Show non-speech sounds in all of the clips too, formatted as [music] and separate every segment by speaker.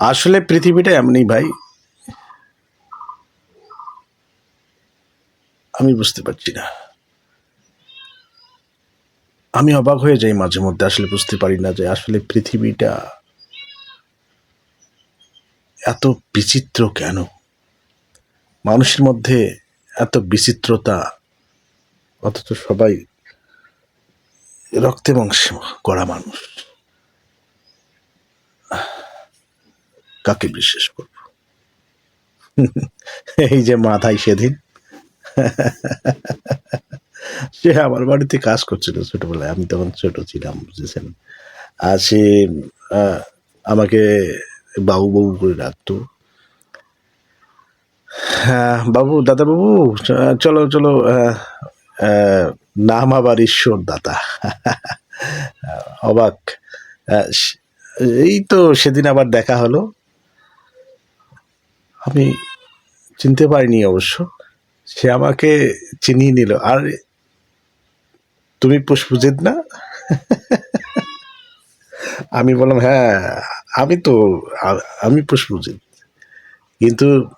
Speaker 1: আসলে পৃথিবীটা এমনই ভাই। আমি বুঝতে পারছি না। আমি অবাক হয়ে যাই মাঝে মধ্যে, আসলে বুঝতে পারি না যে আসলে পৃথিবীটা এত বিচিত্র কেন? মানুষের মধ্যে এত বিচিত্রতা, অথচ সবাই রক্তে মাংসে গড়া মানুষ। কাকে বিশ্বাস করব? এই যে মাথায় সেদিন। সে আমার বাড়িতে কাজ করছিল ছোটবেলায়, আমি তখন ছোট ছিলাম, বুঝেছেন? আর সে আমাকে বাবু বাবু করে ডাকতো। হ্যাঁ বাবু, দাদা বাবু চলো চলো নাম আবার ঈশ্বর দাতা। অবাক। এই তো সেদিন আবার দেখা হলো। আমি চিনতে পারিনি অবশ্য। সে আমাকে চিনিয়ে নিল। আর তুমি পুষ্পজিৎ না? আমি বললাম হ্যাঁ আমি তো, আমি পুষ্পজিৎ। কিন্তু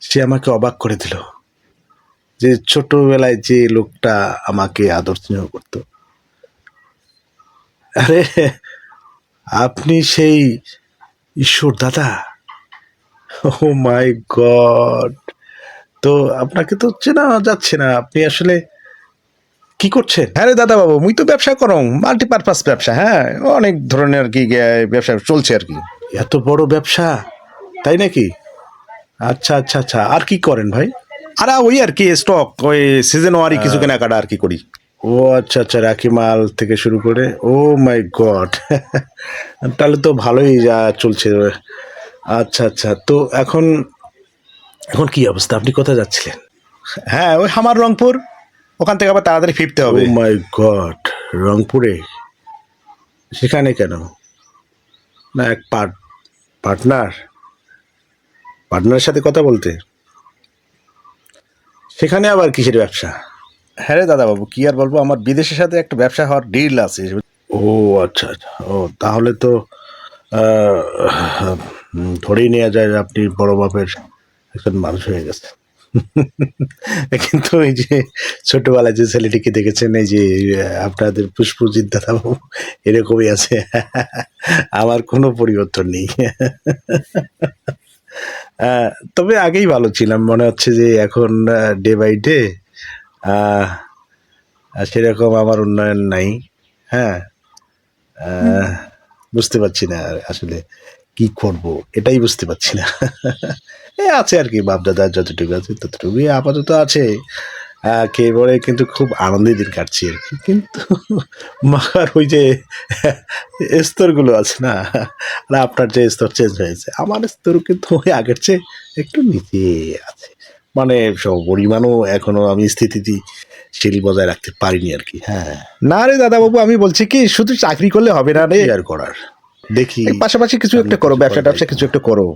Speaker 1: সে আমাকে অবাক করে দিল যে ছোটবেলায় যে লোকটা আমাকে আদর স্নেহ করত। আরে, আপনি সেই ঈশ্বর দাদা ও মাই গড তো আপনাকে তো চেনা যাচ্ছে না আপনি আসলে কি করছেন?
Speaker 2: হ্যাঁ রে দাদা বাবু মুই তো ব্যবসা করং মাল্টিপারপাস ব্যবসা হ্যাঁ অনেক ধরনের আর কি ব্যবসা চলছে আর কি।
Speaker 1: এত বড় ব্যবসা? তাই নাকি? আচ্ছা আচ্ছা আচ্ছা আর কি করেন ভাই?
Speaker 2: আর ওই আর কি স্টক ওই সিজন ওয়ারি কিছু কেনাকাটা আর কি করি।
Speaker 1: ও আচ্ছা আচ্ছা রাখি মাল থেকে শুরু করে ও মাই গড। [laughs] তাহলে তো ভালোই যা চলছে। আচ্ছা আচ্ছা। তো এখন এখন কি অবস্থা? আপনি কোথায় যাচ্ছিলেন?
Speaker 2: হ্যাঁ ওই হামার রংপুর। ওখান থেকে আবার তাড়াতাড়ি ফিরতে হবে।
Speaker 1: মাই গড রংপুরে? সেখানে কেন? না এক পার্ট পার্টনার। পার্টনারের সাথে কথা বলতে? সেখানে আবার কিসের ব্যবসা?
Speaker 2: হ্যাঁ রে দাদা বাবু কি আর বলব? আমার বিদেশের সাথে একটা ব্যবসা হওয়ার ডিল আছে।
Speaker 1: ও আচ্ছা আচ্ছা। ও তাহলে তো ধরেই নেওয়া যায় যে আপনি বড় বাপের একজন মানুষ হয়ে গেছে [laughs] কিন্তু এই যে ছোটবেলায় যে ছেলেটিকে দেখেছেন এই যে আপনাদের পুষ্পজিৎ দাদাবাবু এরকমই আছে। [laughs] আমার কোনো পরিবর্তন নেই। [laughs] তবে আগেই ভালো ছিলাম। মনে হচ্ছে যে এখন ডে বাই ডে সেরকম আমার উন্নয়ন নাই। হ্যাঁ? বুঝতে পারছি না আসলে। কি করব? এটাই বুঝতে পারছি না। এ আছে আর কি বাপ দাদার যতটুকু আছে ততটুকুই আপাতত আছে। আহ, কে বলে কিন্তু খুব আনন্দে দিন কাটছি আর কি। কিন্তু মার ওই যে স্তরগুলো আছে না আর আপনার যে স্তর চেঞ্জ হয়েছে আমার স্তর কিন্তু ওই আগের চেয়ে একটু নিচে আছে। মানে সব পরিমাণও এখনও আমি স্থিতিটি শিল বজায় রাখতে পারিনি আর কি হ্যাঁ।
Speaker 2: না রে দাদা বাবু আমি বলছি কি শুধু চাকরি করলে হবে না রে?
Speaker 1: আর করার? দেখি
Speaker 2: পাশাপাশি কিছু একটা করো ব্যবসা ট্যাবসা কিছু একটা করো।